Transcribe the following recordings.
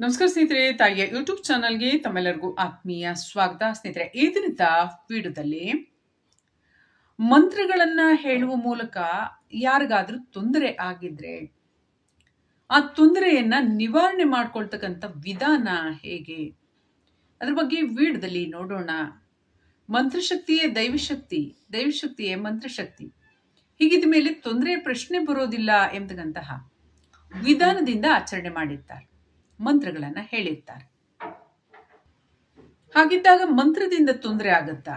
ನಮಸ್ಕಾರ ಸ್ನೇಹಿತರೆ, ತಾಯಿಯ ಯೂಟ್ಯೂಬ್ ಚಾನಲ್ಗೆ ತಮ್ಮೆಲ್ಲರಿಗೂ ಆತ್ಮೀಯ ಸ್ವಾಗತ. ಸ್ನೇಹಿತರೆ, ಈ ದಿನದ ಮಂತ್ರಗಳನ್ನ ಹೇಳುವ ಮೂಲಕ ಯಾರಿಗಾದ್ರೂ ತೊಂದರೆ ಆಗಿದ್ರೆ, ಆ ತೊಂದರೆಯನ್ನ ನಿವಾರಣೆ ಮಾಡ್ಕೊಳ್ತಕ್ಕಂಥ ವಿಧಾನ ಹೇಗೆ? ಅದ್ರ ಬಗ್ಗೆ ವಿಡಿಯೋದಲ್ಲಿ ನೋಡೋಣ. ಮಂತ್ರಶಕ್ತಿಯೇ ದೈವಶಕ್ತಿ, ದೈವಶಕ್ತಿಯೇ ಮಂತ್ರಶಕ್ತಿ. ಹೀಗಿದ ಮೇಲೆ ತೊಂದರೆ ಪ್ರಶ್ನೆ ಬರೋದಿಲ್ಲ ಎಂಬತಕ್ಕಂತಹ ವಿಧಾನದಿಂದ ಆಚರಣೆ ಮಾಡಿರ್ತಾರೆ. ಮಂತ್ರಗಳನ್ನ ಹೇಳಿರ್ತಾರೆ. ಹಾಗಿದ್ದಾಗ ಮಂತ್ರದಿಂದ ತೊಂದರೆ ಆಗತ್ತಾ?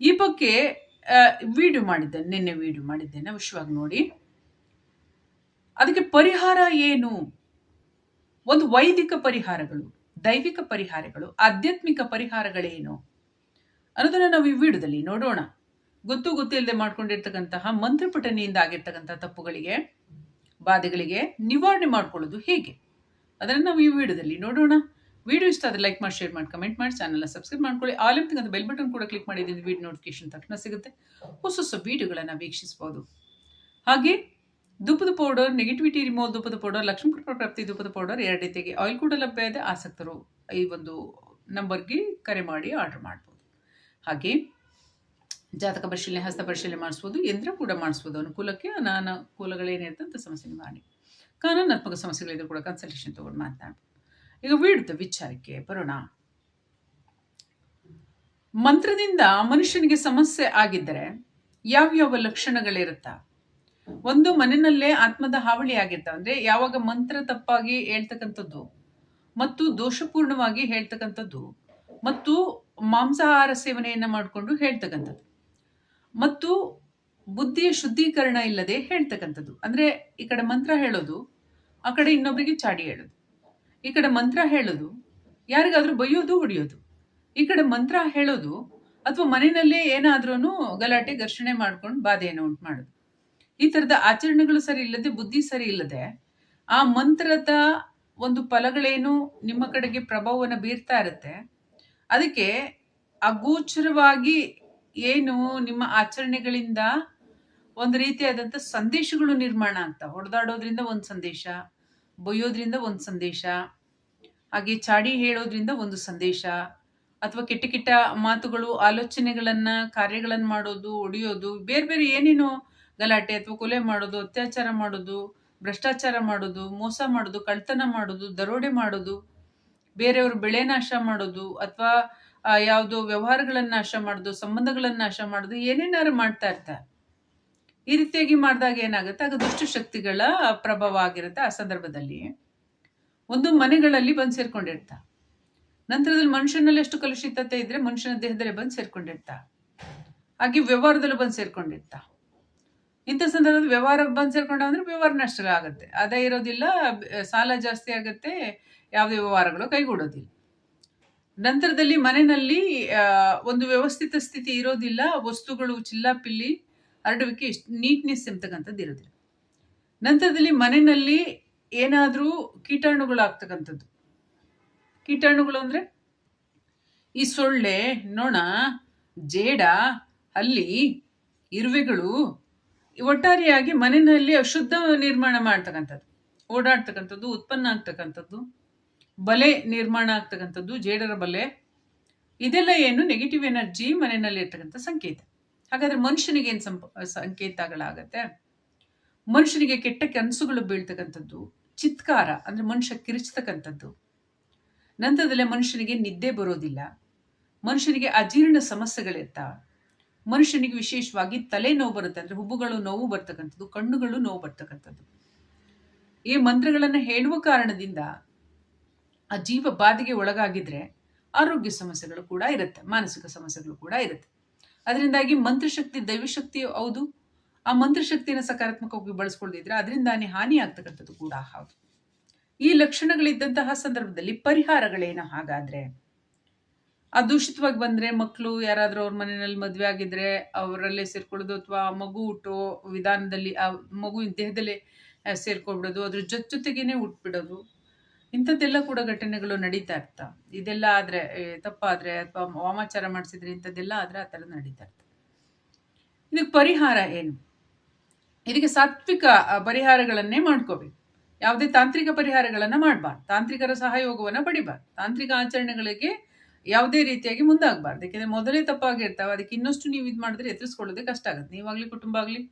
ಈ ಬಗ್ಗೆ ವಿಡಿಯೋ ಮಾಡಿದ್ದೆ ನಿನ್ನೆ ವಿಡಿಯೋ ಮಾಡಿದ್ದೇನೆ, ವಿಶ್ವವಾಗಿ ನೋಡಿ. ಅದಕ್ಕೆ ಪರಿಹಾರ ಏನು? ಒಂದು ವೈದಿಕ ಪರಿಹಾರಗಳು, ದೈವಿಕ ಪರಿಹಾರಗಳು, ಆಧ್ಯಾತ್ಮಿಕ ಪರಿಹಾರಗಳೇನು? ಅನ್ನೋದನ್ನ ನಾವು ಈ ವಿಡಿಯೋದಲ್ಲಿ ನೋಡೋಣ. ಗೊತ್ತು ಗೊತ್ತಿಲ್ಲದೆ ಮಾಡ್ಕೊಂಡಿರ್ತಕ್ಕಂತಹ ಮಂತ್ರಪಠನೆಯಿಂದ ಆಗಿರ್ತಕ್ಕಂತಹ ತಪ್ಪುಗಳಿಗೆ, ಬಾಧೆಗಳಿಗೆ ನಿವಾರಣೆ ಮಾಡ್ಕೊಳ್ಳೋದು ಹೇಗೆ? ಅದನ್ನು ನಾವು ಈ ವಿಡಿಯೋದಲ್ಲಿ ನೋಡೋಣ. ವಿಡಿಯೋ ಇಷ್ಟ ಆದರೆ ಲೈಕ್ ಮಾಡಿ ಶೇರ್ ಮಾಡಿ ಕಮೆಂಟ್ ಮಾಡಿ ಚಾನಲ್ನ ಸಬ್ಸ್ಕ್ರೈಬ್ ಮಾಡ್ಕೊಳ್ಳಿ. ಆಲ್ ಅಂತ ಬೆಲ್ ಬಟನ್ ಕೂಡ ಕ್ಲಿಕ್ ಮಾಡಿದ್ರೆ ವಿಡಿಯೋ ನೋಟಿಫಿಕೇಶನ್ ತಕ್ಷಣ ಸಿಗುತ್ತೆ. ಹೊಸ ಹೊಸ ವಿಡಿಯೋಗಳನ್ನು ವೀಕ್ಷಿಸಬಹುದು ಹಾಗೆ ಧೂಪದ ಪೌಡರ್ ನೆಗೆಟಿವಿಟಿ ರಿಮೂವ್ ಧೂಪದ ಪೌಡರ್ ಲಕ್ಷ್ಮೀ ಕೃಪಾ ಪ್ರಾಪ್ತಿ ಧೂಪದ ಪೌಡರ್ ಎರಡು ರೀತಿಯಾಗಿ ಆಯಿಲ್ ಕೂಡ ಲಭ್ಯ ಇದೆ. ಆಸಕ್ತರು ಈ ಒಂದು ನಂಬರ್ಗೆ ಕರೆ ಮಾಡಿ ಆರ್ಡರ್ ಮಾಡ್ಬೋದು. ಹಾಗೆ ಜಾತಕ ಪರಿಶೀಲನೆ, ಹಸ್ತ ಪರಿಶೀಲನೆ ಮಾಡಿಸ್ಬೋದು, ಯಂತ್ರ ಕೂಡ ಮಾಡಿಸ್ಬೋದು. ಅನುಕೂಲಕ್ಕೆ ಅನಾನುಕೂಲಗಳೇನಿರುತ್ತೆ ಅಂತ ಸಮಸ್ಯೆ ನಿವಾರಣೆ ಕಾನೂನಾತ್ಮಕ ಸಮಸ್ಯೆಗಳಿದ್ರು ಕೂಡ ಕನ್ಸಲ್ಟೇಷನ್ ತಗೊಂಡು ಮಾತನಾಡ್ಬೋದು ಈಗ ವಿಡ್ದ ವಿಚಾರಕ್ಕೆ ಬರೋಣ. ಮಂತ್ರದಿಂದ ಮನುಷ್ಯನಿಗೆ ಸಮಸ್ಯೆ ಆಗಿದ್ದರೆ ಯಾವ್ಯಾವ ಲಕ್ಷಣಗಳಿರುತ್ತ? ಒಂದು ಮನೆಯಲ್ಲೇ ಆತ್ಮದ ಹಾವಳಿ ಆಗಿರ್ತಾವ ಅಂದರೆ ಯಾವಾಗ ಮಂತ್ರ ತಪ್ಪಾಗಿ ಹೇಳ್ತಕ್ಕಂಥದ್ದು, ಮತ್ತು ದೋಷಪೂರ್ಣವಾಗಿ ಹೇಳ್ತಕ್ಕಂಥದ್ದು, ಮತ್ತು ಮಾಂಸಾಹಾರ ಸೇವನೆಯನ್ನ ಮಾಡಿಕೊಂಡು ಹೇಳ್ತಕ್ಕಂಥದ್ದು, ಮತ್ತು ಬುದ್ಧಿಯ ಶುದ್ಧೀಕರಣ ಇಲ್ಲದೆ ಹೇಳ್ತಕ್ಕಂಥದ್ದು. ಅಂದ್ರೆ ಈ ಕಡೆ ಮಂತ್ರ ಹೇಳೋದು, ಆ ಕಡೆ ಇನ್ನೊಬ್ಬರಿಗೆ ಚಾಡಿ ಹೇಳೋದು. ಈ ಕಡೆ ಮಂತ್ರ ಹೇಳೋದು, ಯಾರಿಗಾದರೂ ಬೈಯೋದು, ಹೊಡಿಯೋದು. ಈ ಕಡೆ ಮಂತ್ರ ಹೇಳೋದು, ಅಥವಾ ಮನೆಯಲ್ಲೇ ಏನಾದ್ರೂ ಗಲಾಟೆ, ಘರ್ಷಣೆ ಮಾಡ್ಕೊಂಡು ಬಾಧೆಯನ್ನು ಉಂಟು ಮಾಡೋದು. ಈ ತರದ ಆಚರಣೆಗಳು ಸರಿ ಇಲ್ಲದೆ, ಬುದ್ಧಿ ಸರಿ ಇಲ್ಲದೆ, ಆ ಮಂತ್ರದ ಒಂದು ಫಲಗಳೇನು ನಿಮ್ಮ ಕಡೆಗೆ ಪ್ರಭಾವವನ್ನು ಬೀರ್ತಾ ಇರುತ್ತೆ, ಅದಕ್ಕೆ ಅಗೋಚರವಾಗಿ ಏನು ನಿಮ್ಮ ಆಚರಣೆಗಳಿಂದ ಒಂದು ರೀತಿಯಾದಂಥ ಸಂದೇಶಗಳು ನಿರ್ಮಾಣ ಅಂತ. ಹೊಡೆದಾಡೋದ್ರಿಂದ ಒಂದು ಸಂದೇಶ, ಬೊಯ್ಯೋದ್ರಿಂದ ಒಂದು ಸಂದೇಶ, ಹಾಗೆ ಚಾಡಿ ಹೇಳೋದ್ರಿಂದ ಒಂದು ಸಂದೇಶ, ಅಥವಾ ಕೆಟ್ಟ ಕೆಟ್ಟ ಮಾತುಗಳು, ಆಲೋಚನೆಗಳನ್ನ, ಕಾರ್ಯಗಳನ್ನು ಮಾಡೋದು, ಒಡೆಯೋದು, ಬೇರೆ ಬೇರೆ ಏನೇನೋ ಗಲಾಟೆ ಅಥವಾ ಕೊಲೆ ಮಾಡೋದು, ಅತ್ಯಾಚಾರ ಮಾಡೋದು, ಭ್ರಷ್ಟಾಚಾರ ಮಾಡೋದು, ಮೋಸ ಮಾಡೋದು ಕಳ್ತನ ಮಾಡೋದು, ದರೋಡೆ ಮಾಡೋದು, ಬೇರೆಯವರು ಬೆಳೆ ನಾಶ ಮಾಡೋದು, ಅಥವಾ ಯಾವುದೋ ವ್ಯವಹಾರಗಳನ್ನ ನಾಶ ಮಾಡೋದು, ಸಂಬಂಧಗಳನ್ನ ನಾಶ ಮಾಡೋದು, ಏನೇನಾದ್ರು ಮಾಡ್ತಾ ಇರ್ತಾರೆ. ಈ ರೀತಿಯಾಗಿ ಮಾಡಿದಾಗ ಏನಾಗುತ್ತೆ? ಆಗ ದುಷ್ಟಶಕ್ತಿಗಳ ಪ್ರಭಾವ ಆಗಿರುತ್ತೆ ಆ ಸಂದರ್ಭದಲ್ಲಿ. ಒಂದು ಮನೆಗಳಲ್ಲಿ ಬಂದು ಸೇರ್ಕೊಂಡಿರ್ತಾ. ನಂತರದಲ್ಲಿ ಮನುಷ್ಯನಲ್ಲಿ ಎಷ್ಟು ಕಲುಷಿತತೆ ಇದ್ರೆ ಮನುಷ್ಯನ ದೇಹದಲ್ಲಿ ಬಂದು ಸೇರ್ಕೊಂಡಿರ್ತಾ. ಹಾಗೆ ವ್ಯವಹಾರದಲ್ಲೂ ಬಂದು ಸೇರ್ಕೊಂಡಿರ್ತಾ. ಇಂಥ ಸಂದರ್ಭದಲ್ಲಿ ವ್ಯವಹಾರ ಬಂದು ಸೇರ್ಕೊಂಡ ಅಂದ್ರೆ ವ್ಯವಹಾರ ನಷ್ಟ ಆಗುತ್ತೆ. ಅದೇ ಇರೋದಿಲ್ಲ, ಸಾಲ ಜಾಸ್ತಿ ಆಗುತ್ತೆ, ಯಾವುದೇ ವ್ಯವಹಾರಗಳು ಕೈಗೂಡೋದಿಲ್ಲ. ನಂತರದಲ್ಲಿ ಮನೆಯಲ್ಲಿ ಒಂದು ವ್ಯವಸ್ಥಿತ ಸ್ಥಿತಿ ಇರೋದಿಲ್ಲ, ವಸ್ತುಗಳು, ಚಿಲ್ಲಾಪಿಲ್ಲಿ ಹರಡುವಿಕೆ ಇಷ್ಟು ನೀಟ್ನೆಸ್ ಎಂಬತಕ್ಕಂಥದ್ದು ಇರೋದಿಲ್ಲ ನಂತರದಲ್ಲಿ ಮನೆಯಲ್ಲಿ ಏನಾದರೂ ಕೀಟಾಣುಗಳು ಆಗ್ತಕ್ಕಂಥದ್ದು. ಕೀಟಾಣುಗಳು ಅಂದರೆ ಈ ಸೊಳ್ಳೆ, ನೊಣ, ಜೇಡ ಅಲ್ಲಿ ಇರುವೆಗಳು ಒಟ್ಟಾರೆಯಾಗಿ ಮನೆಯಲ್ಲಿ ಅಶುದ್ಧ ನಿರ್ಮಾಣ ಮಾಡ್ತಕ್ಕಂಥದ್ದು. ಓಡಾಡ್ತಕ್ಕಂಥದ್ದು, ಉತ್ಪನ್ನ ಆಗ್ತಕ್ಕಂಥದ್ದು, ಬಲೆ ನಿರ್ಮಾಣ ಆಗ್ತಕ್ಕಂಥದ್ದು, ಜೇಡರ ಬಲೆ, ಇದೆಲ್ಲ ಏನು ನೆಗೆಟಿವ್ ಎನರ್ಜಿ ಮನೆಯಲ್ಲಿ ಇರ್ತಕ್ಕಂಥ ಸಂಕೇತ. ಹಾಗಾದ್ರೆ ಮನುಷ್ಯನಿಗೆ ಏನು ಸಂಕೇತಗಳಾಗತ್ತೆ? ಮನುಷ್ಯನಿಗೆ ಕೆಟ್ಟ ಕನಸುಗಳು ಬೀಳ್ತಕ್ಕಂಥದ್ದು, ಚಿತ್ಕಾರ, ಅಂದ್ರೆ ಮನುಷ್ಯ ಕಿರಿಚತಕ್ಕಂಥದ್ದು. ನಂತರದಲ್ಲೇ ಮನುಷ್ಯನಿಗೆ ನಿದ್ದೆ ಬರೋದಿಲ್ಲ. ಮನುಷ್ಯನಿಗೆ ಅಜೀರ್ಣ ಸಮಸ್ಯೆಗಳಿರ್ತ. ಮನುಷ್ಯನಿಗೆ ವಿಶೇಷವಾಗಿ ತಲೆ ನೋವು ಬರುತ್ತೆ, ಅಂದ್ರೆ ಹುಬ್ಬುಗಳು ನೋವು ಬರ್ತಕ್ಕಂಥದ್ದು, ಕಣ್ಣುಗಳು ನೋವು ಬರ್ತಕ್ಕಂಥದ್ದು. ಈ ಮಂತ್ರಗಳನ್ನು ಹೇಳುವ ಕಾರಣದಿಂದ ಆ ಜೀವ ಬಾಧೆಗೆ ಒಳಗಾಗಿದ್ರೆ ಆರೋಗ್ಯ ಸಮಸ್ಯೆಗಳು ಕೂಡ ಇರುತ್ತೆ, ಮಾನಸಿಕ ಸಮಸ್ಯೆಗಳು ಕೂಡ ಇರುತ್ತೆ. ಅದರಿಂದಾಗಿ ಮಂತ್ರಶಕ್ತಿ, ದೈವಶಕ್ತಿ ಹೌದು. ಆ ಮಂತ್ರಶಕ್ತಿಯನ್ನು ಸಕಾರಾತ್ಮಕವಾಗಿ ಬಳಸ್ಕೊಳ್ದಿದ್ರೆ ಅದರಿಂದಾನೇ ಹಾನಿ ಆಗ್ತಕ್ಕಂಥದ್ದು ಕೂಡ ಹೌದು. ಈ ಲಕ್ಷಣಗಳಿದ್ದಂತಹ ಸಂದರ್ಭದಲ್ಲಿ ಪರಿಹಾರಗಳೇನು ಹಾಗಾದ್ರೆ? ಆ ದೂಷಿತವಾಗಿ ಬಂದ್ರೆ ಮಕ್ಕಳು ಯಾರಾದರೂ ಅವ್ರ ಮನೆಯಲ್ಲಿ ಮದುವೆ ಆಗಿದ್ರೆ ಅವರಲ್ಲೇ ಸೇರ್ಕೊಳ್ಳೋದು ಅಥವಾ ಮಗು ಹುಟ್ಟೋ ವಿಧಾನದಲ್ಲಿ ಆ ಮಗು ದೇಹದಲ್ಲೇ ಸೇರ್ಕೊಬಿಡೋದು ಅದ್ರ ಜೊತೆ ಜೊತೆಗೇನೆ ಉಟ್ಬಿಡೋದು ಇಂಥದ್ದೆಲ್ಲ ಕೂಡ ಘಟನೆಗಳು ನಡೀತಾ ಇರ್ತಾ. ಇದೆಲ್ಲ ಆದ್ರೆ ತಪ್ಪಾದ್ರೆ ಅಥವಾ ವಾಮಾಚಾರ ಮಾಡಿಸಿದ್ರೆ ಇಂಥದ್ದೆಲ್ಲ ಆದ್ರೆ ಆ ಥರ ನಡೀತಾ ಇರ್ತದೆ ಇದಕ್ಕೆ ಪರಿಹಾರ ಏನು? ಇದಕ್ಕೆ ಸಾತ್ವಿಕ ಪರಿಹಾರಗಳನ್ನೇ ಮಾಡ್ಕೋಬೇಕು. ಯಾವುದೇ ತಾಂತ್ರಿಕ ಪರಿಹಾರಗಳನ್ನು ಮಾಡಬಾರ್ದು. ತಾಂತ್ರಿಕರ ಸಹಯೋಗವನ್ನು ಪಡಿಬಾರ್ದು. ತಾಂತ್ರಿಕ ಆಚರಣೆಗಳಿಗೆ ಯಾವುದೇ ರೀತಿಯಾಗಿ ಮುಂದಾಗಬಾರ್ದು. ಯಾಕೆಂದರೆ ಮೊದಲೇ ತಪ್ಪಾಗಿರ್ತಾವೆ. ಅದಕ್ಕೆ ಇನ್ನಷ್ಟು ನೀವು ಇದು ಮಾಡಿದ್ರೆ ಎದುರಿಸ್ಕೊಳ್ಳೋದೇ ಕಷ್ಟ ಆಗುತ್ತೆ. ನೀವಾಗಲಿ ಕುಟುಂಬ ಆಗಲಿ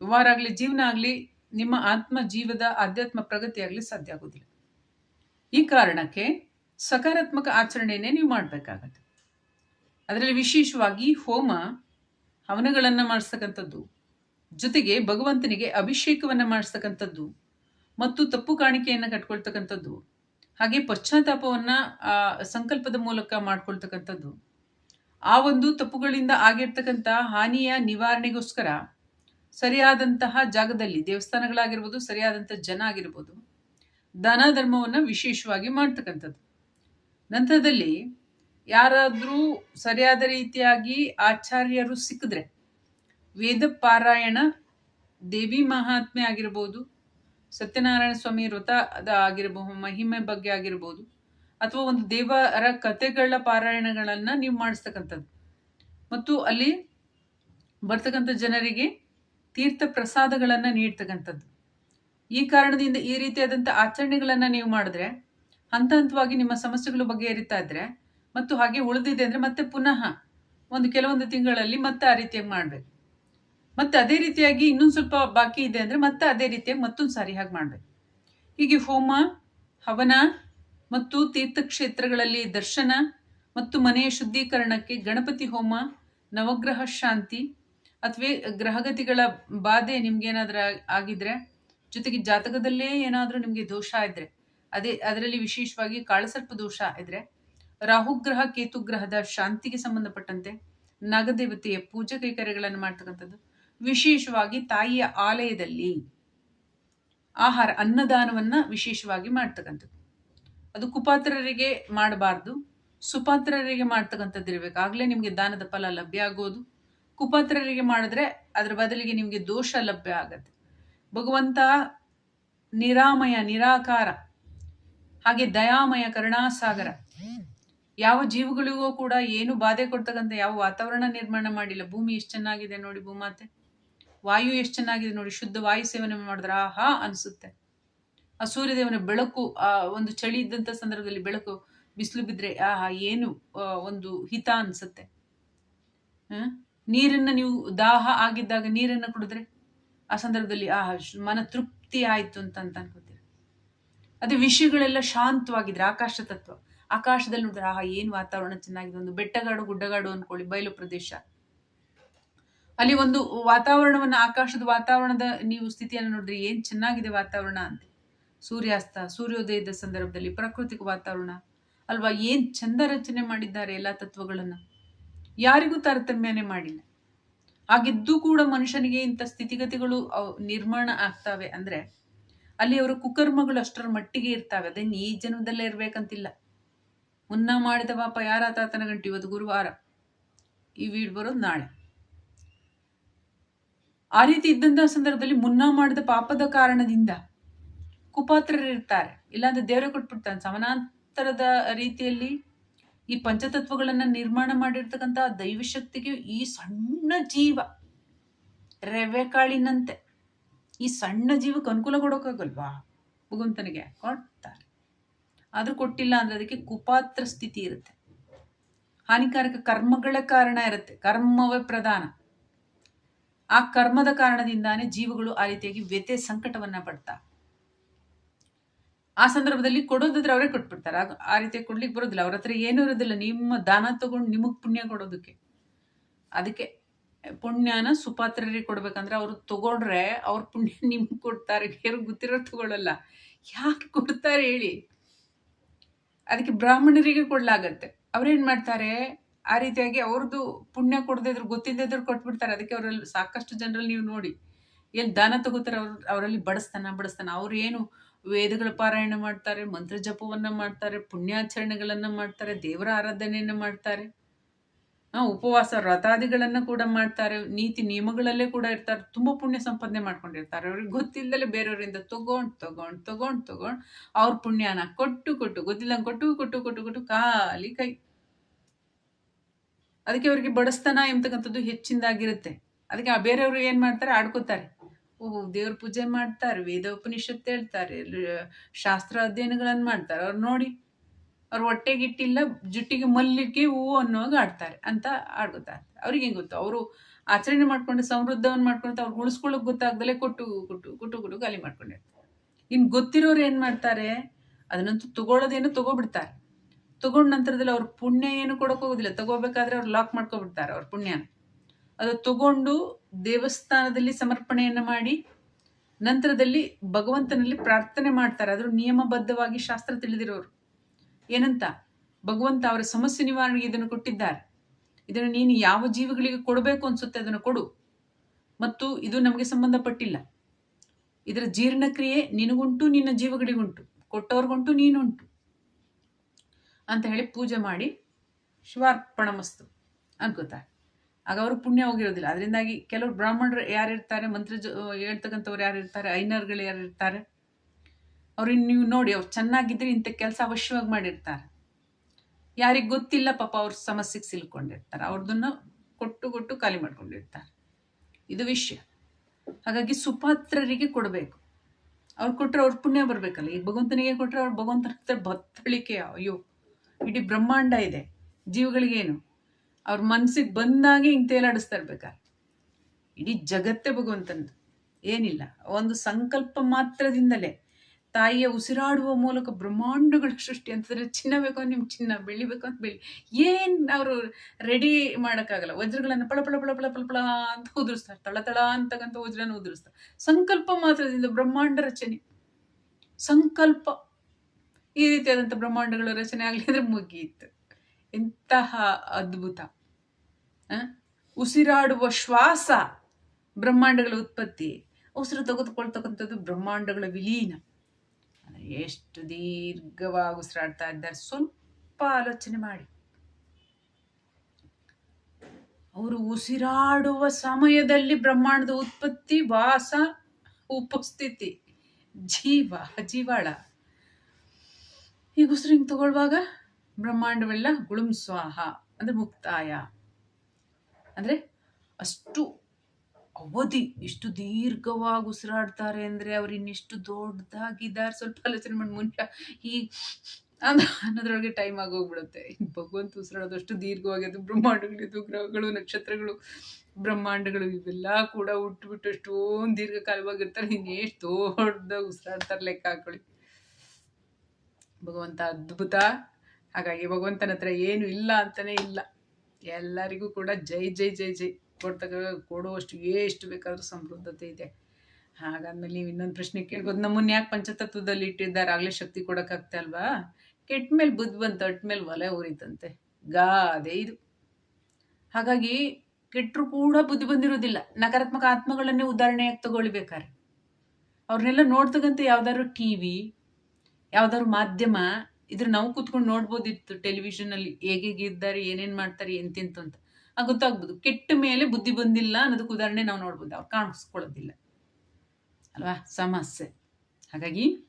ವ್ಯವಹಾರ ಆಗಲಿ, ಜೀವನ ಆಗಲಿ, ನಿಮ್ಮ ಆತ್ಮ ಜೀವದ ಆಧ್ಯಾತ್ಮ ಪ್ರಗತಿ ಆಗಲಿ ಸಾಧ್ಯ ಆಗೋದಿಲ್ಲ. ಈ ಕಾರಣಕ್ಕೆ ಸಕಾರಾತ್ಮಕ ಆಚರಣೆಯನ್ನೇ ನೀವು ಮಾಡಬೇಕಾಗತ್ತೆ. ಅದರಲ್ಲಿ ವಿಶೇಷವಾಗಿ ಹೋಮ, ಹವನಗಳನ್ನು ಮಾಡಿಸ್ತಕ್ಕಂಥದ್ದು, ಜೊತೆಗೆ ಭಗವಂತನಿಗೆ ಅಭಿಷೇಕವನ್ನು ಮಾಡಿಸ್ತಕ್ಕಂಥದ್ದು, ಮತ್ತು ತಪ್ಪು ಕಾಣಿಕೆಯನ್ನು ಕಟ್ಕೊಳ್ತಕ್ಕಂಥದ್ದು, ಹಾಗೆ ಪಶ್ಚಾತ್ತಾಪವನ್ನು ಸಂಕಲ್ಪದ ಮೂಲಕ ಮಾಡ್ಕೊಳ್ತಕ್ಕಂಥದ್ದು, ಆ ಒಂದು ತಪ್ಪುಗಳಿಂದ ಆಗಿರ್ತಕ್ಕಂಥ ಹಾನಿಯ ನಿವಾರಣೆಗೋಸ್ಕರ ಸರಿಯಾದಂತಹ ಜಾಗದಲ್ಲಿ, ದೇವಸ್ಥಾನಗಳಾಗಿರ್ಬೋದು, ಸರಿಯಾದಂಥ ಜನ ಆಗಿರ್ಬೋದು ದಾನ ಧರ್ಮವನ್ನು ವಿಶೇಷವಾಗಿ ಮಾಡ್ತಕ್ಕಂಥದ್ದು. ನಂತರದಲ್ಲಿ ಯಾರಾದರೂ ಸರಿಯಾದ ರೀತಿಯಾಗಿ ಆಚಾರ್ಯರು ಸಿಕ್ಕಿದ್ರೆ, ವೇದ ಪಾರಾಯಣ ದೇವಿ ಮಹಾತ್ಮೆ ಆಗಿರ್ಬೋದು, ಸತ್ಯನಾರಾಯಣ ಸ್ವಾಮಿ ವ್ರತ ಅದ ಆಗಿರಬಹುದು ಮಹಿಮೆ ಬಗ್ಗೆ ಆಗಿರ್ಬೋದು, ಅಥವಾ ಒಂದು ದೇವರ ಕಥೆಗಳ ಪಾರಾಯಣಗಳನ್ನು ನೀವು ಮಾಡಿಸ್ತಕ್ಕಂಥದ್ದು. ಮತ್ತು ಅಲ್ಲಿ ಬರ್ತಕ್ಕಂಥ ಜನರಿಗೆ ತೀರ್ಥ ಪ್ರಸಾದಗಳನ್ನು ನೀಡ್ತಕ್ಕಂಥದ್ದು. ಈ ಕಾರಣದಿಂದ ಈ ರೀತಿಯಾದಂಥ ಆಚರಣೆಗಳನ್ನು ನೀವು ಮಾಡಿದ್ರೆ ಹಂತ ಹಂತವಾಗಿ ನಿಮ್ಮ ಸಮಸ್ಯೆಗಳು ಬಗೆಹರಿತಾ ಇದ್ರೆ ಮತ್ತು ಹಾಗೆ ಉಳಿದಿದೆ ಅಂದರೆ ಮತ್ತೆ ಪುನಃ ಒಂದು ಕೆಲವೊಂದು ತಿಂಗಳಲ್ಲಿ ಮತ್ತೆ ಆ ರೀತಿಯಾಗಿ ಮಾಡಬೇಕು. ಮತ್ತು ಅದೇ ರೀತಿಯಾಗಿ ಇನ್ನೊಂದು ಸ್ವಲ್ಪ ಬಾಕಿ ಇದೆ ಅಂದರೆ ಮತ್ತೆ ಅದೇ ರೀತಿಯಾಗಿ ಮತ್ತೊಂದು ಸಾರಿ ಹಾಗೆ ಮಾಡಬೇಕು. ಹೀಗೆ ಹೋಮ, ಹವನ ಮತ್ತು ತೀರ್ಥಕ್ಷೇತ್ರಗಳಲ್ಲಿ ದರ್ಶನ ಮತ್ತು ಮನೆಯ ಶುದ್ಧೀಕರಣಕ್ಕೆ ಗಣಪತಿ ಹೋಮ, ನವಗ್ರಹ ಶಾಂತಿ ಅಥವಾ ಗ್ರಹಗತಿಗಳ ಬಾಧೆ ನಿಮ್ಗೇನಾದ್ರೂ ಆಗಿದ್ರೆ ಜೊತೆಗೆ ಜಾತಕದಲ್ಲೇ ಏನಾದರೂ ನಿಮಗೆ ದೋಷ ಇದ್ರೆ, ಅದೇ ಅದರಲ್ಲಿ ವಿಶೇಷವಾಗಿ ಕಾಳಸರ್ಪ ದೋಷ ಇದ್ರೆ ರಾಹುಗ್ರಹ ಕೇತುಗ್ರಹದ ಶಾಂತಿಗೆ ಸಂಬಂಧಪಟ್ಟಂತೆ ನಾಗದೇವತೆಯ ಪೂಜೆ ಕೈಕರ್ಯಗಳನ್ನು ಮಾಡ್ತಕ್ಕಂಥದ್ದು. ವಿಶೇಷವಾಗಿ ತಾಯಿಯ ಆಲಯದಲ್ಲಿ ಆಹಾರ, ಅನ್ನದಾನವನ್ನ ವಿಶೇಷವಾಗಿ ಮಾಡ್ತಕ್ಕಂಥದ್ದು. ಅದು ಕುಪಾತ್ರರಿಗೆ ಮಾಡಬಾರ್ದು. ಸುಪಾತ್ರರಿಗೆ ಮಾಡ್ತಕ್ಕಂಥದ್ದು ಇರಬೇಕು. ಆಗಲೇ ನಿಮಗೆ ದಾನದ ಫಲ ಲಭ್ಯ ಆಗೋದು. ಕುಪಾತ್ರರಿಗೆ ಮಾಡಿದ್ರೆ ಅದರ ಬದಲಿಗೆ ನಿಮಗೆ ದೋಷ ಲಭ್ಯ ಆಗತ್ತೆ. ಭಗವಂತ ನಿರಾಮಯ, ನಿರಾಕಾರ, ಹಾಗೆ ದಯಾಮಯ, ಕರುಣಾಸಾಗರ. ಯಾವ ಜೀವಗಳಿಗೂ ಕೂಡ ಏನು ಬಾಧೆ ಕೊಡ್ತಕ್ಕಂಥ ಯಾವ ವಾತಾವರಣ ನಿರ್ಮಾಣ ಮಾಡಿಲ್ಲ. ಭೂಮಿ ಎಷ್ಟು ಚೆನ್ನಾಗಿದೆ ನೋಡಿ ಭೂಮಾತೆ. ವಾಯು ಎಷ್ಟು ಚೆನ್ನಾಗಿದೆ ನೋಡಿ. ಶುದ್ಧ ವಾಯು ಸೇವನೆ ಮಾಡಿದ್ರೆ ಆಹಾ ಅನಿಸುತ್ತೆ. ಆ ಸೂರ್ಯದೇವನ ಬೆಳಕು, ಆ ಒಂದು ಚಳಿ ಇದ್ದಂಥ ಸಂದರ್ಭದಲ್ಲಿ ಬೆಳಕು ಬಿಸಿಲು ಬಿದ್ದರೆ ಆಹಾ ಏನು ಒಂದು ಹಿತ ಅನಿಸುತ್ತೆ. ನೀರನ್ನು ನೀವು ದಾಹ ಆಗಿದ್ದಾಗ ನೀರನ್ನು ಕುಡಿದ್ರೆ ಆ ಸಂದರ್ಭದಲ್ಲಿ ಆ ಮನ ತೃಪ್ತಿ ಆಯಿತು ಅಂತ ಅಂತ ಅದೇ ವಿಷಯಗಳೆಲ್ಲ ಶಾಂತವಾಗಿದ್ರೆ, ಆಕಾಶ ತತ್ವ. ಆಕಾಶದಲ್ಲಿ ನೋಡಿದ್ರೆ, ಆಹಾ, ಏನು ವಾತಾವರಣ ಚೆನ್ನಾಗಿದೆ, ಒಂದು ಬೆಟ್ಟಗಾಡು, ಗುಡ್ಡಗಾಡು ಅನ್ಕೊಳ್ಳಿ, ಬಯಲು ಪ್ರದೇಶ. ಅಲ್ಲಿ ಒಂದು ವಾತಾವರಣವನ್ನು, ಆಕಾಶದ ವಾತಾವರಣದ ನೀವು ಸ್ಥಿತಿಯನ್ನು ನೋಡಿದ್ರೆ, ಏನು ಚೆನ್ನಾಗಿದೆ ವಾತಾವರಣ? ಅಂತ. ಸೂರ್ಯಾಸ್ತ, ಸೂರ್ಯೋದಯದ ಸಂದರ್ಭದಲ್ಲಿ ಪ್ರಾಕೃತಿಕ ವಾತಾವರಣ. ಅಲ್ವಾ, ಏನು ಚಂದ ರಚನೆ ಮಾಡಿದ್ದಾರೆ ಎಲ್ಲ ತತ್ವಗಳನ್ನು? ಯಾರಿಗೂ ತಾರತಮ್ಯನೇ ಮಾಡಿಲ್ಲ. ಹಾಗಿದ್ದು ಕೂಡ ಮನುಷ್ಯನಿಗೆ ಇಂಥ ಸ್ಥಿತಿಗತಿಗಳು ನಿರ್ಮಾಣ ಆಗ್ತವೆ ಅಂದರೆ ಅಲ್ಲಿ ಅವರ ಕುಕರ್ಮಗಳು ಅಷ್ಟರ ಮಟ್ಟಿಗೆ ಇರ್ತಾವೆ. ಅದೇ ಈ ಜನ್ಮದಲ್ಲೇ ಇರ್ಬೇಕಂತಿಲ್ಲ. ಮುನ್ನ ಮಾಡಿದ ಪಾಪ ಯಾರ ತಾತನ ಗಂಟೆ? ಇವತ್ತು ಗುರುವಾರ. ಈ ವೀಡ್ ಬರೋದು ನಾಳೆ. ಆ ರೀತಿ ಇದ್ದಂಥ ಸಂದರ್ಭದಲ್ಲಿ ಮುನ್ನ ಮಾಡಿದ ಪಾಪದ ಕಾರಣದಿಂದ ಕುಪಾತ್ರರಿರ್ತಾರೆ. ಇಲ್ಲಾಂದ್ರೆ ದೇವರೇ ಕೊಟ್ಬಿಡ್ತಾನೆ. ಸಮಾನಾಂತರದ ರೀತಿಯಲ್ಲಿ ಈ ಪಂಚತತ್ವಗಳನ್ನು ನಿರ್ಮಾಣ ಮಾಡಿರ್ತಕ್ಕಂಥ ದೈವಶಕ್ತಿಗೆ ಈ ಸಣ್ಣ ಜೀವ ರೆವೆ ಕಾಳಿನಂತೆ, ಈ ಸಣ್ಣ ಜೀವಕ್ಕೆ ಅನುಕೂಲ ಕೊಡೋಕ್ಕಾಗಲ್ವಾ ಭಗವಂತನಿಗೆ ಕೊಡ್ತಾರೆ. ಆದರೂ ಕೊಟ್ಟಿಲ್ಲ ಅಂದರೆ ಅದಕ್ಕೆ ಕುಪಾತ್ರ ಸ್ಥಿತಿ ಇರುತ್ತೆ. ಹಾನಿಕಾರಕ ಕರ್ಮಗಳ ಕಾರಣ ಇರುತ್ತೆ. ಕರ್ಮವೇ ಪ್ರಧಾನ. ಆ ಕರ್ಮದ ಕಾರಣದಿಂದಾನೇ ಜೀವಗಳು ಆ ರೀತಿಯಾಗಿ ವ್ಯತೆ ಸಂಕಟವನ್ನ ಪಡ್ತಾ ಆ ಸಂದರ್ಭದಲ್ಲಿ ಕೊಡೋದಾದ್ರೆ ಅವರೇ ಕೊಟ್ಬಿಡ್ತಾರೆ. ಆ ರೀತಿ ಕೊಡ್ಲಿಕ್ಕೆ ಬರೋದಿಲ್ಲ. ಅವ್ರ ಹತ್ರ ಏನೂ ಇರೋದಿಲ್ಲ. ನಿಮ್ಮ ದಾನ ತಗೊಂಡು ನಿಮಗೆ ಪುಣ್ಯ ಕೊಡೋದಕ್ಕೆ. ಅದಕ್ಕೆ ಪುಣ್ಯನ ಸುಪಾತ್ರರಿಗೆ ಕೊಡ್ಬೇಕಂದ್ರೆ ಅವರು ತಗೊಂಡ್ರೆ ಅವ್ರ ಪುಣ್ಯ ನಿಮ್ಗೆ ಕೊಡ್ತಾರೆ. ಯಾರು ಗೊತ್ತಿರೋ ತಗೊಳ್ಳಲ್ಲ ಯಾಕೆ ಕೊಡ್ತಾರೆ ಹೇಳಿ. ಅದಕ್ಕೆ ಬ್ರಾಹ್ಮಣರಿಗೆ ಕೊಡ್ಲಾಗತ್ತೆ. ಅವ್ರೇನ್ ಮಾಡ್ತಾರೆ? ಆ ರೀತಿಯಾಗಿ ಅವ್ರದ್ದು ಪುಣ್ಯ ಕೊಡದೇ ಇದ್ರು ಗೊತ್ತಿದ್ದಿದ್ರು ಕೊಟ್ಬಿಡ್ತಾರೆ. ಅದಕ್ಕೆ ಅವರಲ್ಲಿ ಸಾಕಷ್ಟು ಜನರಲ್ಲಿ ನೀವು ನೋಡಿ. ಎಲ್ಲಿ ದಾನ ತಗೋತಾರೆ, ಅವ್ರ ಅವರಲ್ಲಿ ಬಡಿಸ್ತಾನ ಬಡಿಸ್ತಾನ. ಅವ್ರು ಏನು ವೇದಗಳ ಪಾರಾಯಣ ಮಾಡ್ತಾರೆ, ಮಂತ್ರ ಜಪವನ್ನು ಮಾಡ್ತಾರೆ, ಪುಣ್ಯಾಚರಣೆಗಳನ್ನು ಮಾಡ್ತಾರೆ, ದೇವರ ಆರಾಧನೆಯನ್ನು ಮಾಡ್ತಾರೆ. ಉಪವಾಸ ವ್ರತಾದಿಗಳನ್ನು ಕೂಡ ಮಾಡ್ತಾರೆ, ನೀತಿ ನಿಯಮಗಳಲ್ಲೇ ಕೂಡ ಇರ್ತಾರೆ, ತುಂಬ ಪುಣ್ಯ ಸಂಪಾದನೆ ಮಾಡ್ಕೊಂಡಿರ್ತಾರೆ. ಅವ್ರಿಗೆ ಗೊತ್ತಿಲ್ಲದಲ್ಲೇ ಬೇರೆಯವರಿಂದ ತಗೊಂಡ್ ತಗೊಂಡ್ ತಗೊಂಡ್ ತಗೊಂಡ್ ಅವ್ರ ಪುಣ್ಯನ ಕೊಟ್ಟು ಕೊಟ್ಟು, ಗೊತ್ತಿಲ್ಲ ಕೊಟ್ಟು ಕೊಟ್ಟು ಕೊಟ್ಟು ಕೊಟ್ಟು ಖಾಲಿ ಕೈ. ಅದಕ್ಕೆ ಅವರಿಗೆ ಬಡಸ್ತನ ಎಂಬತಕ್ಕಂಥದ್ದು ಹೆಚ್ಚಿಂದಾಗಿರುತ್ತೆ. ಅದಕ್ಕೆ ಆ ಬೇರೆಯವರು ಏನು ಮಾಡ್ತಾರೆ? ಆಡ್ಕೋತಾರೆ. ಓಹ್, ದೇವ್ರ ಪೂಜೆ ಮಾಡ್ತಾರೆ ವೇದ ಉಪನಿಷತ್ ಹೇಳ್ತಾರೆ ಶಾಸ್ತ್ರ ಅಧ್ಯಯನಗಳನ್ನು ಮಾಡ್ತಾರೆ. ಅವ್ರು ನೋಡಿ, ಅವ್ರು ಹೊಟ್ಟೆಗಿಟ್ಟಿಲ್ಲ, ಜುಟ್ಟಿಗೆ ಮಲ್ಲಿಗೆ ಹೂವು ಅನ್ನೋವಾಗ ಆಡ್ತಾರೆ ಅಂತ ಆಡ್ಕೊತಾರೆ ಅವ್ರಿಗೆ ಹೆಂಗೆ ಗೊತ್ತು? ಅವರು ಆಚರಣೆ ಮಾಡ್ಕೊಂಡು ಸಮೃದ್ಧವನ್ನು ಮಾಡ್ಕೊಂಡು ಅವ್ರು ಉಳಿಸ್ಕೊಳ್ಳೋಕೆ ಗೊತ್ತಾಗ್ದಲೇ ಕೊಟ್ಟು ಕೊಟ್ಟು ಕೊಟ್ಟು ಕೊಟ್ಟು ಗಾಲಿ ಮಾಡ್ಕೊಂಡಿರ್ತಾರೆ ಇನ್ನು ಗೊತ್ತಿರೋರು ಏನು ಮಾಡ್ತಾರೆ? ಅದನ್ನಂತೂ ತಗೊಳ್ಳೋದೇನು ತಗೋಬಿಡ್ತಾರೆ. ತಗೊಂಡ ನಂತರದಲ್ಲಿ ಅವ್ರ ಪುಣ್ಯ ಏನು ಕೊಡೋಕ್ಕೋಗೋದಿಲ್ಲ ತಗೋಬೇಕಾದ್ರೆ ಅವ್ರು ಲಾಕ್ ಮಾಡ್ಕೊಬಿಡ್ತಾರೆ ಅವ್ರ ಪುಣ್ಯನ. ಅದು ತಗೊಂಡು ದೇವಸ್ಥಾನದಲ್ಲಿ ಸಮರ್ಪಣೆಯನ್ನು ಮಾಡಿ, ನಂತರದಲ್ಲಿ ಭಗವಂತನಲ್ಲಿ ಪ್ರಾರ್ಥನೆ ಮಾಡ್ತಾರೆ. ಆದರೂ ನಿಯಮಬದ್ಧವಾಗಿ ಶಾಸ್ತ್ರ ತಿಳಿದಿರೋರು. ಏನಂತ? ಭಗವಂತ ಅವರ ಸಮಸ್ಯೆ ನಿವಾರಣೆಗೆ ಇದನ್ನು ಕೊಟ್ಟಿದ್ದಾರೆ. ಇದನ್ನು ನೀನು ಯಾವ ಜೀವಿಗಳಿಗೆ ಕೊಡಬೇಕು ಅನ್ಸುತ್ತೆ ಅದನ್ನು ಕೊಡು. ಮತ್ತು ಇದು ನಮಗೆ ಸಂಬಂಧಪಟ್ಟಿಲ್ಲ. ಇದರ ಜೀರ್ಣಕ್ರಿಯೆ ನಿನಗುಂಟು, ನಿನ್ನ ಜೀವಗಳಿಗುಂಟು. ಕೊಟ್ಟವ್ರಿಗುಂಟು, ನೀನುಂಟು. ಅಂತ ಹೇಳಿ ಪೂಜೆ ಮಾಡಿ, ಶಿವಾರ್ಪಣಮಸ್ತು ಅನ್ಕೋತಾರೆ. ಆಗ ಅವರು ಪುಣ್ಯ ಹೋಗಿರೋದಿಲ್ಲ. ಅದರಿಂದಾಗಿ ಕೆಲವರು ಬ್ರಾಹ್ಮಣರು ಯಾರಿರ್ತಾರೆ ಮಂತ್ರ ಹೇಳ್ತಕ್ಕಂಥವ್ರು ಯಾರಿರ್ತಾರೆ ಐನರ್ಗಳು ಯಾರಿರ್ತಾರೆ ಅವ್ರಿಗೆ ನೀವು ನೋಡಿ, ಅವ್ರು ಚೆನ್ನಾಗಿದ್ದರೆ ಇಂಥ ಕೆಲಸ ಅವಶ್ಯವಾಗಿ ಮಾಡಿರ್ತಾರೆ. ಯಾರಿಗೆ ಗೊತ್ತಿಲ್ಲ ಪಾಪ ಅವ್ರ ಸಮಸ್ಯೆಗೆ ಸಿಲ್ಕೊಂಡಿರ್ತಾರೆ. ಅವ್ರದನ್ನ ಕೊಟ್ಟು ಕೊಟ್ಟು ಖಾಲಿ ಮಾಡ್ಕೊಂಡಿರ್ತಾರೆ. ಇದು ವಿಷಯ. ಹಾಗಾಗಿ ಸುಪಾತ್ರರಿಗೆ ಕೊಡಬೇಕು. ಅವ್ರು ಕೊಟ್ಟರೆ ಅವ್ರ ಪುಣ್ಯ ಬರಬೇಕಲ್ಲ. ಈಗ ಭಗವಂತನಿಗೆ ಕೊಟ್ಟರೆ ಅವ್ರು ಭಗವಂತನ ಹತ್ರ ಬತ್ತಳಿಕೆ. ಅಯ್ಯೋ, ಇಡೀ ಬ್ರಹ್ಮಾಂಡ ಇದೆ. ಜೀವಗಳಿಗೇನು. ಅವ್ರ ಮನಸ್ಸಿಗೆ ಬಂದಾಗೆ ಹಿಂಗೆ ತೇಲಾಡಿಸ್ತಾ ಇರ್ಬೇಕಾದ್ರೆ ಇಡೀ ಜಗತ್ತೇ ಭಗವಂತನದು ಏನಿಲ್ಲ, ಒಂದು ಸಂಕಲ್ಪ ಮಾತ್ರದಿಂದಲೇ ತಾಯಿಯ ಉಸಿರಾಡುವ ಮೂಲಕ ಬ್ರಹ್ಮಾಂಡಗಳ ಸೃಷ್ಟಿ ಅಂತಂದ್ರೆ ಚಿನ್ನ ಬೇಕು ಅಂದ್ರೆ ನಿಮ್ಗೆ ಚಿನ್ನ ಬೆಳ್ಳಿ ಬೇಕು ಅಂತ ಬೆಳ್ಳಿ ಏನು ಅವರು ರೆಡಿ ಮಾಡೋಕ್ಕಾಗಲ್ಲ. ವಜ್ರಗಳನ್ನು ಪಳ ಪಳ ಪಳ ಪಳ ಪಳ ಅಂತ ಉದುರಿಸ್ತಾರೆ. ತಳ ತಳ ಅಂತಕ್ಕಂಥ ವಜ್ರನ ಉದುರಿಸ್ತಾರೆ. ಸಂಕಲ್ಪ ಮಾತ್ರದಿಂದ ಬ್ರಹ್ಮಾಂಡ ರಚನೆ. ಸಂಕಲ್ಪ. ಈ ರೀತಿಯಾದಂಥ ಬ್ರಹ್ಮಾಂಡಗಳ ರಚನೆ ಆಗಲಿ ಅಂದರೆ ಮುಗಿಯಿತು ಎಂತಹ ಅದ್ಭುತ? ಉಸಿರಾಡುವ ಶ್ವಾಸ ಬ್ರಹ್ಮಾಂಡಗಳ ಉತ್ಪತ್ತಿ. ಉಸಿರು ತೆಗೆದುಕೊಳ್ತಕ್ಕಂಥದ್ದು ಬ್ರಹ್ಮಾಂಡಗಳ ವಿಲೀನ. ಎಷ್ಟು ದೀರ್ಘವಾಗಿ ಉಸಿರಾಡ್ತಾ ಇದ್ದಾರೆ. ಸ್ವಲ್ಪ ಆಲೋಚನೆ ಮಾಡಿ. ಅವರು ಉಸಿರಾಡುವ ಸಮಯದಲ್ಲಿ ಬ್ರಹ್ಮಾಂಡದ ಉತ್ಪತ್ತಿ, ವಾಸ, ಉಪಸ್ಥಿತಿ, ಜೀವ, ಜೀವಾಳ. ಈಗ ಉಸಿರು ಹಿಂಗೆ ತಗೊಳ್ಳುವಾಗ ಬ್ರಹ್ಮಾಂಡವೆಲ್ಲ ಗುಳುಂ ಸ್ವಾಹ ಅಂದ್ರೆ ಮುಕ್ತಾಯ. ಅಂದ್ರೆ ಅಷ್ಟು ಅವಧಿ, ಇಷ್ಟು ದೀರ್ಘವಾಗಿ ಉಸಿರಾಡ್ತಾರೆ ಅಂದರೆ ಅವ್ರು ಇನ್ನೆಷ್ಟು ದೊಡ್ಡದಾಗಿದ್ದಾರೆ. ಸ್ವಲ್ಪ ಆಲೋಚನೆ ಮಾಡಿ ಮುಂಚೆ ಈ ಅಂದ ಅನ್ನೋದ್ರೊಳಗೆ ಟೈಮ್ ಆಗೋಗ್ಬಿಡುತ್ತೆ. ಭಗವಂತ ಉಸಿರಾಡೋದಷ್ಟು ದೀರ್ಘವಾಗಿದೆ. ಬ್ರಹ್ಮಾಂಡಗಳಿದ್ದು ಗ್ರಹಗಳು, ನಕ್ಷತ್ರಗಳು, ಬ್ರಹ್ಮಾಂಡಗಳು ಇವೆಲ್ಲ ಕೂಡ ಹುಟ್ಟುಬಿಟ್ಟು ಅಷ್ಟೊಂದು ದೀರ್ಘಕಾಲವಾಗಿರ್ತಾರೆ. ಇನ್ನೆಷ್ಟು ದೊಡ್ಡದಾಗಿ ಉಸಿರಾಡ್ತಾರೆ ಲೆಕ್ಕ ಹಾಕೊಳ್ಳಿ ಭಗವಂತ ಅದ್ಭುತ. ಹಾಗಾಗಿ ಭಗವಂತನ ಹತ್ರ ಏನು ಇಲ್ಲ ಅಂತಲೇ ಇಲ್ಲ. ಎಲ್ಲರಿಗೂ ಕೂಡ ಜೈ ಜೈ ಜೈ ಜೈ. ಕೊಡ್ತಕ್ಕ ಕೊಡುವಷ್ಟು ಎಷ್ಟು ಬೇಕಾದ್ರೂ ಸಮೃದ್ಧತೆ ಇದೆ. ಹಾಗಾದ್ಮೇಲೆ ನೀವು ಇನ್ನೊಂದು ಪ್ರಶ್ನೆ ಕೇಳ್ಬೋದು. ನಮ್ಮನ್ನ ಯಾಕೆ ಪಂಚತತ್ವದಲ್ಲಿ ಇಟ್ಟಿದ್ದಾರೆ? ಆಗಲೇ ಶಕ್ತಿ ಕೊಡೋಕ್ಕಾಗ್ತಾ ಅಲ್ವಾ? ಕೆಟ್ಟ ಮೇಲೆ ಬುದ್ಧಿ ಬಂತು, ಅಟ್ ಮೇಲೆ ಒಲೆ ಉರಿತಂತೆ ಗಾದೆ ಇದು. ಹಾಗಾಗಿ ಕೆಟ್ಟರು ಕೂಡ ಬುದ್ಧಿ ಬಂದಿರೋದಿಲ್ಲ. ನಕಾರಾತ್ಮಕ ಆತ್ಮಗಳನ್ನೇ ಉದಾಹರಣೆಯಾಗಿ ತಗೊಳ್ಬೇಕಾರೆ. ಅವ್ರನ್ನೆಲ್ಲ ನೋಡ್ತಕ್ಕಂಥ ಯಾವ್ದಾದ್ರು ಟಿ ವಿ, ಯಾವ್ದಾದ್ರು ಮಾಧ್ಯಮ ಇದ್ರ ನಾವು ಕೂತ್ಕೊಂಡು ನೋಡ್ಬೋದಿತ್ತು ಟೆಲಿವಿಷನಲ್ಲಿ ಹೇಗಿದ್ದಾರೆ ಏನೇನು ಮಾಡ್ತಾರೆ ಎಂತೆಂತ ಅಂತ. ಆ ಗೊತ್ತಾಗ್ಬೋದು. ಕೆಟ್ಟ ಮೇಲೆ ಬುದ್ಧಿ ಬಂದಿಲ್ಲ ಅನ್ನೋದಕ್ಕೆ ಉದಾಹರಣೆ ನಾವು ನೋಡ್ಬೋದು. ಅವ್ರು ಕಾಣಿಸ್ಕೊಳ್ಳೋದಿಲ್ಲ. ಅಲ್ವಾ? ಸಮಸ್ಯೆ. ಹಾಗಾಗಿ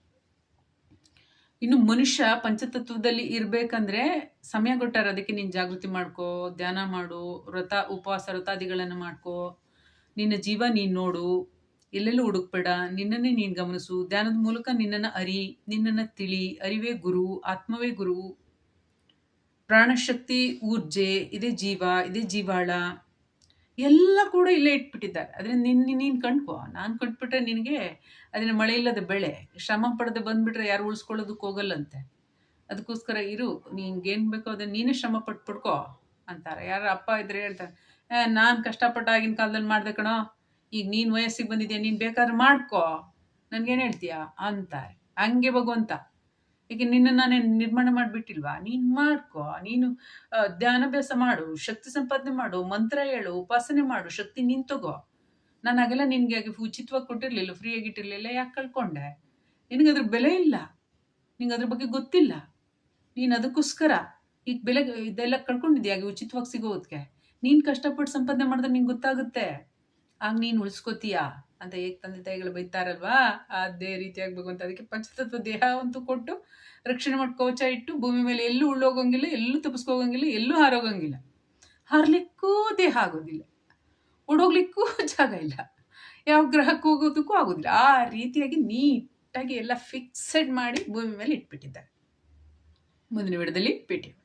ಇನ್ನು ಮನುಷ್ಯ ಪಂಚತತ್ವದಲ್ಲಿ ಇರಬೇಕಂದ್ರೆ ಸಮಯ ಕೊಟ್ಟಾರ ಅದಕ್ಕೆ ನೀನು ಜಾಗೃತಿ ಮಾಡ್ಕೋ, ಧ್ಯಾನ ಮಾಡು, ವ್ರತ, ಉಪವಾಸ, ವ್ರತಾದಿಗಳನ್ನು ಮಾಡ್ಕೋ, ನಿನ್ನ ಜೀವ ನೀನು ನೋಡು. ಎಲ್ಲೆಲ್ಲೂ ಹುಡುಕ್ಬೇಡ. ನಿನ್ನನ್ನೇ ನೀನು ಗಮನಿಸು. ಧ್ಯಾನದ ಮೂಲಕ ನಿನ್ನನ್ನು ಅರಿ, ನಿನ್ನನ್ನು ತಿಳಿ. ಅರಿವೇ ಗುರು, ಆತ್ಮವೇ ಗುರು. ಪ್ರಾಣಶಕ್ತಿ, ಊರ್ಜೆ, ಇದೇ ಜೀವ, ಇದೇ ಜೀವಾಳ. ಎಲ್ಲ ಕೂಡ ಇಲ್ಲೇ ಇಟ್ಬಿಟ್ಟಿದ್ದಾರೆ. ಅದರಿಂದ ನಿನ್ನ ನೀನು ಕಂಡ್ಕೋ ನಾನು ಕಂಡ್ಬಿಟ್ರೆ ನಿನಗೆ ಅದನ್ನ ಮಳೆ ಇಲ್ಲದ ಬೆಳೆ. ಶ್ರಮ ಪಡೆದು ಬಂದ್ಬಿಟ್ರೆ ಯಾರು ಉಳಿಸ್ಕೊಳ್ಳೋದಕ್ಕೆ ಹೋಗಲ್ಲಂತೆ. ಅದಕ್ಕೋಸ್ಕರ ಇರು. ನಿನ್ಗೇನು ಬೇಕೋ ಅದನ್ನ ನೀನೇ ಶ್ರಮ ಪಟ್ಟು ಪಡ್ಕೋ ಅಂತಾರೆ. ಯಾರು ಅಪ್ಪ ಇದ್ರೆ ಹೇಳ್ತಾರೆ ನಾನು ಕಷ್ಟಪಟ್ಟು ಆಗಿನ ಕಾಲದಲ್ಲಿ ಮಾಡ್ದೆ ಕಣೋ. ಈಗ ನೀನು ವಯಸ್ಸಿಗೆ ಬಂದಿದ್ಯಾ, ನೀನು ಬೇಕಾದ್ರೆ ಮಾಡ್ಕೋ. ನನಗೇನು ಹೇಳ್ತೀಯಾ? ಅಂತಾರೆ. ಹಂಗೆ ಭಗವಂತ. ಈಗ ನಿನ್ನ ನಾನೇನು ನಿರ್ಮಾಣ ಮಾಡಿಬಿಟ್ಟಿಲ್ವಾ? ನೀನು ಮಾಡ್ಕೋ. ನೀನು ಧ್ಯಾನಾಭ್ಯಾಸ ಮಾಡು, ಶಕ್ತಿ ಸಂಪಾದನೆ ಮಾಡು, ಮಂತ್ರ ಹೇಳು, ಉಪಾಸನೆ ಮಾಡು, ಶಕ್ತಿ ನೀನು ತಗೋ. ನಾನು ಆಗೆಲ್ಲ ನಿನಗೆ ಉಚಿತವಾಗಿ ಕೊಟ್ಟಿರಲಿಲ್ಲ, ಫ್ರೀಯಾಗಿ ಇಟ್ಟಿರಲಿಲ್ಲ, ಯಾಕೆ ಕಳ್ಕೊಂಡೆ? ನಿನಗೆ ಅದ್ರ ಬೆಲೆ ಇಲ್ಲ. ನಿಂಗೆ ಅದ್ರ ಬಗ್ಗೆ ಗೊತ್ತಿಲ್ಲ. ನೀನು ಅದಕ್ಕೋಸ್ಕರ ಈಗ ಬೆಲೆ, ಇದೆಲ್ಲ ಕಳ್ಕೊಂಡಿದ್ಯಾ? ಆಗ ಉಚಿತವಾಗಿ ಸಿಗೋದಕ್ಕೆ ನೀನು ಕಷ್ಟಪಟ್ಟು ಸಂಪಾದನೆ ಮಾಡಿದ್ರೆ ನಿಂಗೆ ಗೊತ್ತಾಗುತ್ತೆ. ಆಗ ನೀನು ಉಳಿಸ್ಕೋತೀಯಾ? ಅಂತ ಹೇಗೆ ತಂದೆ ತಾಯಿಗಳು ಬೈತಾರಲ್ವಾ? ಅದೇ ರೀತಿಯಾಗಿ ಅಂತ. ಅದಕ್ಕೆ ಪಂಚತತ್ವ ದೇಹ ಅಂತೂ ಕೊಟ್ಟು, ರಕ್ಷಣೆ ಮಾಡಿ ಕವಚ ಇಟ್ಟು, ಭೂಮಿ ಮೇಲೆ ಎಲ್ಲೂ ಉಳ್ಳೋಗಂಗಿಲ್ಲ ಎಲ್ಲೂ ತಪ್ಪಿಸ್ಕೋಗಂಗಿಲ್ಲ, ಎಲ್ಲೂ ಹಾರೋಗಂಗಿಲ್ಲ. ಹಾರ್ಲಿಕ್ಕೂ ದೇಹ ಆಗೋದಿಲ್ಲ. ಓಡೋಗ್ಲಿಕ್ಕೂ ಜಾಗ ಇಲ್ಲ. ಯಾವ ಗ್ರಹಕ್ಕೆ ಹೋಗೋದಕ್ಕೂ ಆಗೋದಿಲ್ಲ. ಆ ರೀತಿಯಾಗಿ ನೀಟಾಗಿ ಎಲ್ಲ ಫಿಕ್ಸೆಡ್ ಮಾಡಿ ಭೂಮಿ ಮೇಲೆ ಇಟ್ಬಿಟ್ಟಿದ್ದಾರೆ. ಮುಂದಿನ ವಿಡದಲ್ಲಿ ಭೇಟಿ